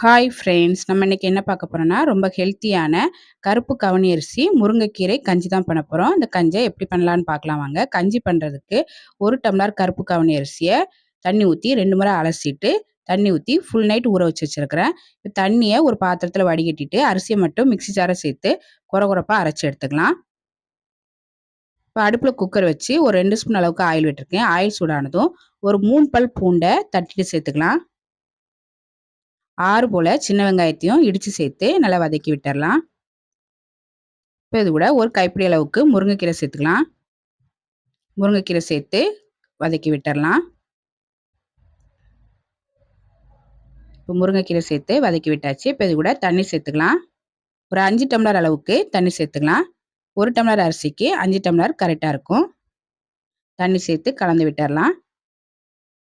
Hi friends நம்ம இன்றைக்கி என்ன பார்க்க போகிறோன்னா ரொம்ப ஹெல்த்தியான கருப்பு கவனி அரிசி முருங்கைக்கீரை கஞ்சி தான் பண்ண போகிறோம் இந்த கஞ்சை எப்படி பண்ணலான்னு பார்க்கலாம் வாங்க. கஞ்சி பண்ணுறதுக்கு ஒரு டம்ளர் கருப்பு கவனி அரிசியை தண்ணி ஊற்றி ரெண்டு முறை அலசிட்டு தண்ணி ஊற்றி ஃபுல் நைட் ஊற வச்சு வச்சுருக்கிறேன். இப்போ தண்ணியை ஒரு பாத்திரத்தில் வடிகட்டிட்டு அரிசியை மட்டும் மிக்சி சாரை சேர்த்து குறை குறைப்பாக அரைச்சி எடுத்துக்கலாம். இப்போ அடுப்பில் குக்கர் வச்சு ஒரு ரெண்டு ஸ்பூன் அளவுக்கு ஆயில் விட்டுருக்கேன். ஆயில் சூடானதும் ஒரு மூணு பல் பூண்டை தட்டிட்டு சேர்த்துக்கலாம். ஆறு போல் சின்ன வெங்காயத்தையும் இடித்து சேர்த்து நல்லா வதக்கி விட்டுடலாம் இப்போ இது கூட ஒரு கைப்பிடி அளவுக்கு முருங்கைக்கீரை சேர்த்துக்கலாம். முருங்கைக்கீரை சேர்த்து வதக்கி விட்டுறலாம். இப்போ முருங்கைக்கீரை சேர்த்து வதக்கி விட்டாச்சு. இப்போ இது கூட தண்ணி சேர்த்துக்கலாம். ஒரு அஞ்சு டம்ளர் அளவுக்கு தண்ணி சேர்த்துக்கலாம். ஒரு டம்ளர் அரிசிக்கு அஞ்சு டம்ளர் கரெக்டாக இருக்கும். தண்ணி சேர்த்து கலந்து விட்டுறலாம்.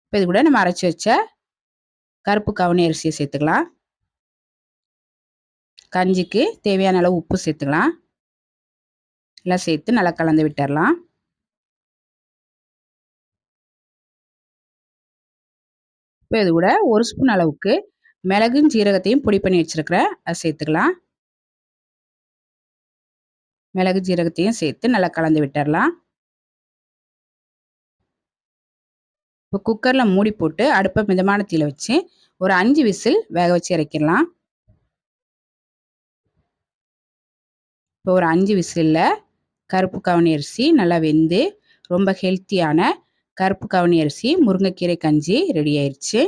இப்போ இது கூட நம்ம அரைச்சி வச்ச கருப்பு கவனி அரிசியை சேர்த்துக்கலாம். கஞ்சிக்கு தேவையான அளவு உப்பு சேர்த்துக்கலாம். எல்லாம் சேர்த்து நல்லா கலந்து விட்டுடலாம் இப்போ இது கூட ஒரு ஸ்பூன் அளவுக்கு மிளகும் ஜீரகத்தையும் பொடி பண்ணி வச்சுருக்கிறேன் அதை சேர்த்துக்கலாம். மிளகு ஜீரகத்தையும் சேர்த்து நல்லா கலந்து விட்டுடலாம் இப்போ குக்கரில் மூடி போட்டு அடுப்பை மிதமான தீயில் வச்சு ஒரு அஞ்சு விசில் வேக வச்சு இறக்கிடலாம். இப்போ ஒரு அஞ்சு விசிலில் கருப்பு கவனி அரிசி நல்லா வெந்து ரொம்ப ஹெல்த்தியான கருப்பு கவனி அரிசி முருங்கைக்கீரை கஞ்சி ரெடி ஆயிடுச்சு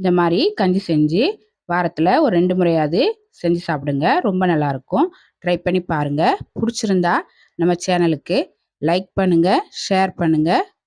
இந்த மாதிரி கஞ்சி செஞ்சு வாரத்தில் ஒரு ரெண்டு முறையாவது செஞ்சு சாப்பிடுங்க. ரொம்ப நல்லாயிருக்கும் ட்ரை பண்ணி பாருங்கள் பிடிச்சிருந்தா நம்ம சேனலுக்கு லைக் பண்ணுங்கள் ஷேர் பண்ணுங்கள்